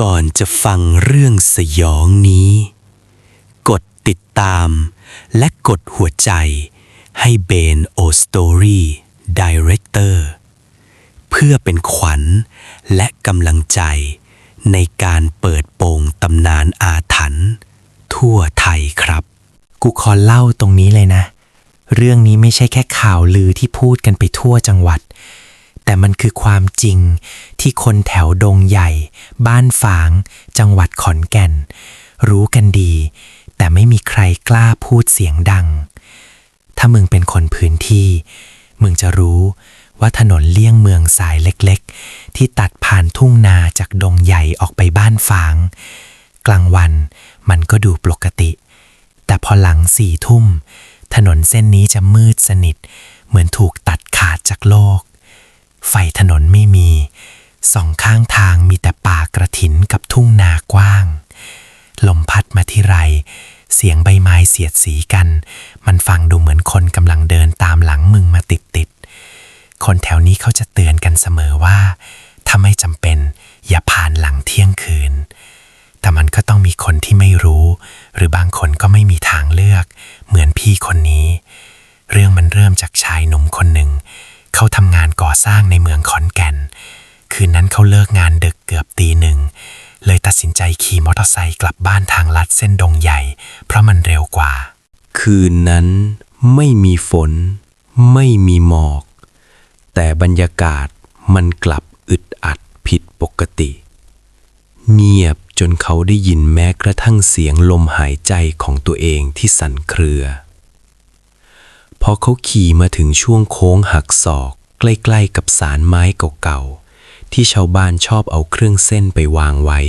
ก่อนจะฟังเรื่องสยองนี้ กดติดตาม และกดหัวใจให้เบนโอสตอรี่ดีเรคเตอร์เพื่อเป็นขวัญและกำลังใจในการเปิดโปงตำนานอาถรรพ์ทั่วไทยครับ กูขอเล่าตรงนี้เลยนะ เรื่องนี้ไม่ใช่แค่ข่าวลือที่พูดกันไปทั่วจังหวัด แต่มันคือความจริงที่คนแถวดงใหญ่ บ้านฝาง จังหวัดขอนแก่น รู้กันดี แต่ไม่มีใครกล้าพูดเสียงดัง ถ้ามึงเป็นคนพื้นที่ มึงจะรู้ว่าถนนเลี่ยงเมืองสายเล็กๆ ที่ตัดผ่านทุ่งนาจากดงใหญ่ออกไปบ้านฝาง กลางวันมันก็ดูปกติ แต่พอหลังสี่ทุ่ม ถนนเส้นนี้จะมืดสนิท เหมือนถูกตัดขาดจากโลก ไฟถนนไม่มี สองข้างทางมีแต่ป่ากระถินกับทุ่งนากว้าง ลมพัดมาที่ไร เสียงใบไม้เสียดสีกัน มันฟังดูเหมือนคนกำลังเดินตามหลังมึงมาติดติดคนแถวนี้เขาจะเตือนกันเสมอว่า ถ้าไม่จำเป็น อย่าผ่านหลังเที่ยงคืน แต่มันก็ต้องมีคนที่ไม่รู้ หรือบางคนก็ไม่มีทางเลือก เหมือนพี่คนนี้ เรื่องมันเริ่มจากชายหนุ่มคนหนึ่ง เขาทำงานก่อสร้างในเมืองขอนแก่น คืนนั้นเขาเลิกงานดึกเกือบตีหนึ่ง เลยตัดสินใจขี่มอเตอร์ไซค์กลับบ้านทางลัดเส้นดงใหญ่ เพราะมันเร็วกว่า คืนนั้นไม่มีฝน ไม่มีหมอก แต่บรรยากาศมันกลับอึดอัดผิดปกติ เงียบจนเขาได้ยินแม้กระทั่งเสียงลมหายใจของตัวเองที่สั่นเครือ พอเขาขี่มาถึงช่วงโค้งหักศอก ใกล้ๆกับสารไม้เก่าๆ ที่ชาวบ้านชอบเอาเครื่องเส้นไปวางไว้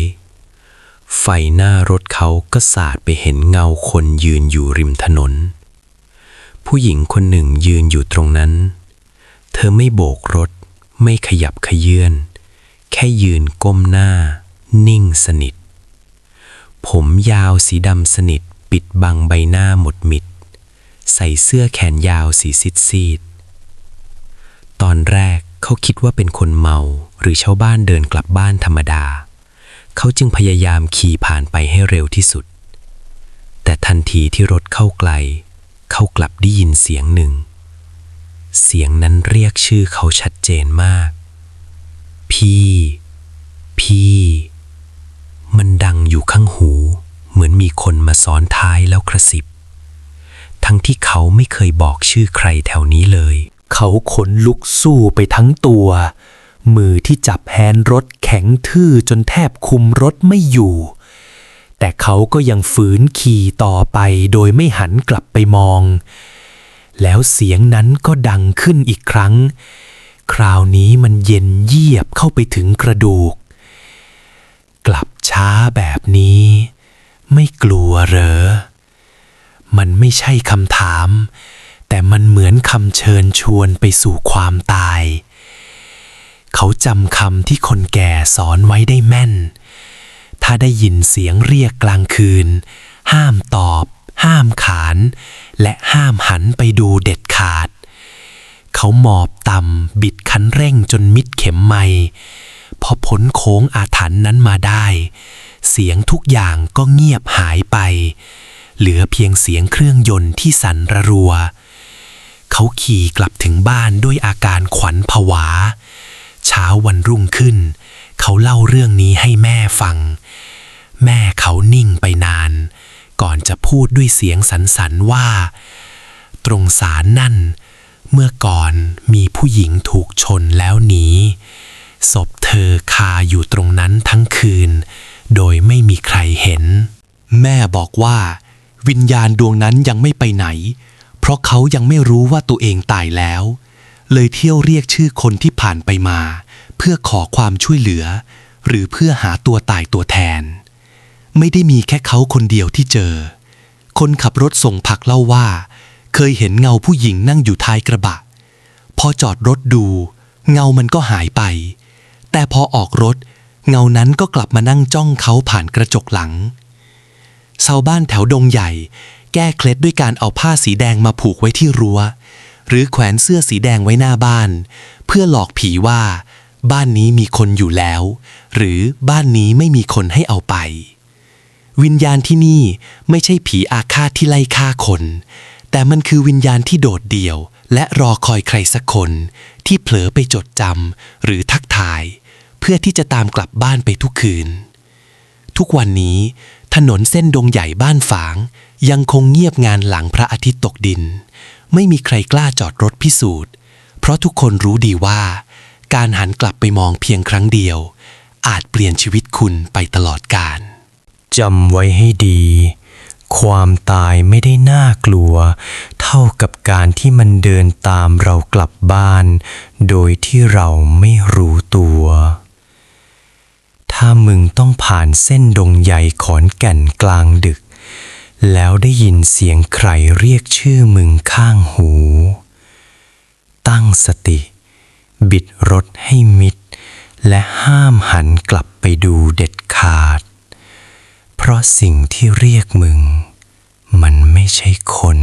ไฟหน้ารถเขาก็สาดไปเห็นเงาคนยืนอยู่ริมถนน ผู้หญิงคนหนึ่งยืนอยู่ตรงนั้น เธอไม่โบกรถ ไม่ขยับขยื่นแค่ยืนก้มหน้า นิ่งสนิท ผมยาวสีดำสนิทปิดบังใบหน้าหมดมิด ใส่เสื้อแขนยาวสีซิดซีดตอนแรกเขาคิดว่าเป็นคนเมาหรือชาวบ้านเดินกลับบ้านธรรมดา เขาจึงพยายามขี่ผ่านไปให้เร็วที่สุด แต่ทันทีที่รถเข้าไกล เขากลับได้ยินเสียงหนึ่ง เสียงนั้นเรียกชื่อเขาชัดเจนมาก พี่ พี่ มันดังอยู่ข้างหู เหมือนมีคนมาซ้อนท้ายแล้วกระซิบ ทั้งที่เขาไม่เคยบอกชื่อใครแถวนี้เลย เขาขนลุกสู้ไปทั้งตัว มือที่จับแฮนด์รถแข็งทื่อจนแทบคุมรถไม่อยู่ แต่เขาก็ยังฝืนขี่ต่อไปโดยไม่หันกลับไปมอง แล้วเสียงนั้นก็ดังขึ้นอีกครั้ง คราวนี้มันเย็นเยียบเข้าไปถึงกระดูก กลับช้าแบบนี้ ไม่กลัวเหรอ มันไม่ใช่คำถาม แต่มันเหมือนคำเชิญชวนไปสู่ความตาย เขาจำคำที่คนแก่สอนไว้ได้แม่น ถ้าได้ยินเสียงเรียกกลางคืน ห้ามตอบ ห้ามขาน และห้ามหันไปดูเด็ดขาด เขาหมอบต่ำบิดคันเร่งจนมิดเข็มไม่พอพ้นโค้งอาถรรพ์นั้นมาได้ เสียงทุกอย่างก็เงียบหายไป เหลือเพียงเสียงเครื่องยนต์ที่สั่นระรัว เขาขี่กลับถึงบ้านด้วยอาการขวัญผวา เช้าวันรุ่งขึ้น เขาเล่าเรื่องนี้ให้แม่ฟัง แม่เขานิ่งไปนาน ก่อนจะพูดด้วยเสียงสันๆว่า ตรงสารนั่น เมื่อก่อนมีผู้หญิงถูกชนแล้วหนีศพเธอคาอยู่ตรงนั้นทั้งคืน โดยไม่มีใครเห็น แม่บอกว่า วิญญาณดวงนั้นยังไม่ไปไหน เพราะเขายังไม่รู้ว่าตัวเองตายแล้ว เลยเที่ยวเรียกชื่อคนที่ผ่านไปมา เพื่อขอความช่วยเหลือ หรือเพื่อหาตัวตายตัวแทน ไม่ได้มีแค่เขาคนเดียวที่เจอ คนขับรถส่งผักเล่าว่า เคยเห็นเงาผู้หญิงนั่งอยู่ท้ายกระบะ พอจอดรถดู เงามันก็หายไป แต่พอออกรถ เงานั้นก็กลับมานั่งจ้องเขาผ่านกระจกหลัง ชาวบ้านแถวดงใหญ่ แก้เคล็ดด้วยการเอาผ้าสีแดงมาผูกไว้ที่รั้ว หรือแขวนเสื้อสีแดงไว้หน้าบ้าน เพื่อหลอกผีว่า บ้านนี้มีคนอยู่แล้ว หรือบ้านนี้ไม่มีคนให้เอาไป วิญญาณที่นี่ไม่ใช่ผีอาฆาตที่ไล่ฆ่าคน แต่มันคือวิญญาณที่โดดเดี่ยว และรอคอยใครสักคน ที่เผลอไปจดจำหรือทักทาย เพื่อที่จะตามกลับบ้านไปทุกคืนทุกวันนี้ ถนนเส้นดงใหญ่บ้านฝาง ยังคงเงียบงานหลังพระอาทิตย์ตกดิน ไม่มีใครกล้าจอดรถพิสูจน์ เพราะทุกคนรู้ดีว่า การหันกลับไปมองเพียงครั้งเดียว อาจเปลี่ยนชีวิตคุณไปตลอดกาลจำไว้ให้ดี ความตายไม่ได้น่ากลัว เท่ากับการที่มันเดินตามเรากลับบ้าน โดยที่เราไม่รู้ตัว ถ้ามึงต้องผ่านเส้นดงใหญ่ขอนแก่นกลางดึก แล้วได้ยินเสียงใครเรียกชื่อมึงข้างหู ตั้งสติ บิดรถให้มิด และห้ามหันกลับไปดูเด็ดขาด เพราะสิ่งที่เรียกมึง มันไม่ใช่คน